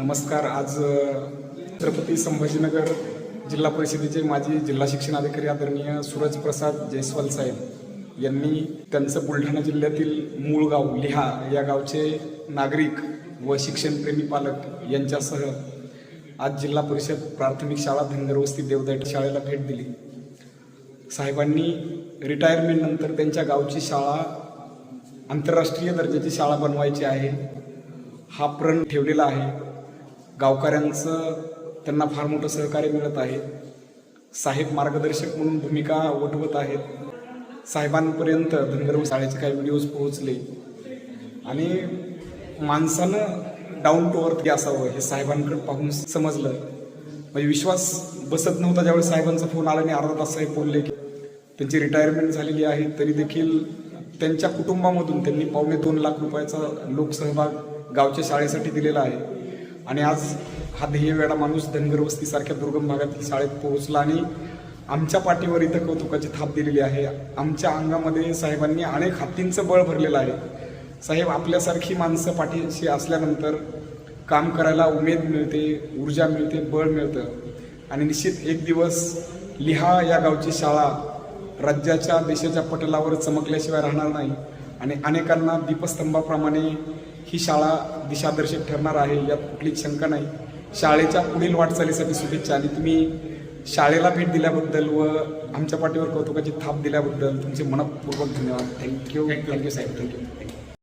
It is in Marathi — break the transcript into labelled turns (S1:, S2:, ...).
S1: नमस्कार आज छत्रपती संभाजीनगर जिल्हा परिषदेचे माजी जिल्हा शिक्षण अधिकारी आदरणीय सूरज प्रसाद जयस्वाल साहेब यांनी त्यांचं बुलढाणा जिल्ह्यातील मूळ गाव लिहा या गावचे नागरिक व शिक्षणप्रेमी पालक यांच्यासह आज जिल्हा परिषद प्राथमिक शाळा धनगरवस्ती देवदाट शाळेला भेट दिली. साहेबांनी रिटायरमेंटनंतर त्यांच्या गावची शाळा आंतरराष्ट्रीय दर्जाची शाळा बनवायची आहे. हा प्रण ठेवलेला आहे. गावकऱ्यांचं त्यांना फार मोठं सहकार्य मिळत आहे. साहेब मार्गदर्शक म्हणून भूमिका वठवत आहेत. साहेबांपर्यंत धनगर शाळेचे काही व्हिडिओज पोहोचले. आणि माणसानं डाऊन टू अर्थ असावं हे साहेबांकडे पाहून समजलं. म्हणजे विश्वास बसत नव्हता ज्यावेळी साहेबांचा फोन आला आणि अर्धा तास साहेब बोलले की त्यांची रिटायरमेंट झालेली आहे. तरी देखील त्यांच्या कुटुंबामधून त्यांनी पावणे दोन लाख रुपयाचा लोकसहभाग गावच्या शाळेसाठी दिलेला आहे. आणि आज हा ध्येयवेडा माणूस धनगर वस्तीसारख्या दुर्गम भागातील शाळेत पोहोचला आणि आमच्या पाठीवर इथं कौतुकाची थाप दिलेली आहे. आमच्या अंगामध्ये साहेबांनी अनेक हत्तींचं बळ भरलेलं आहे. साहेब आपल्यासारखी माणसं पाठीशी असल्यानंतर काम करायला उमेद मिळते ऊर्जा मिळते बळ मिळतं. आणि निश्चित एक दिवस लिहा या गावची शाळा राज्याच्या देशाच्या पटलावर चमकल्याशिवाय राहणार नाही. आणि अनेकांना दीपस्तंभाप्रमाणे ही शाळा दिशादर्शक ठरणार आहे यात कुठलीच शंका नाही. शाळेच्या पुढील वाटचालीसाठी शुभेच्छा आणि तुम्ही शाळेला भेट दिल्याबद्दल व आमच्या पाठीवर कौतुकाची थाप दिल्याबद्दल तुमचे मनपूर्वक धन्यवाद. थँक्यू थँक्यू साहेब. थँक्यू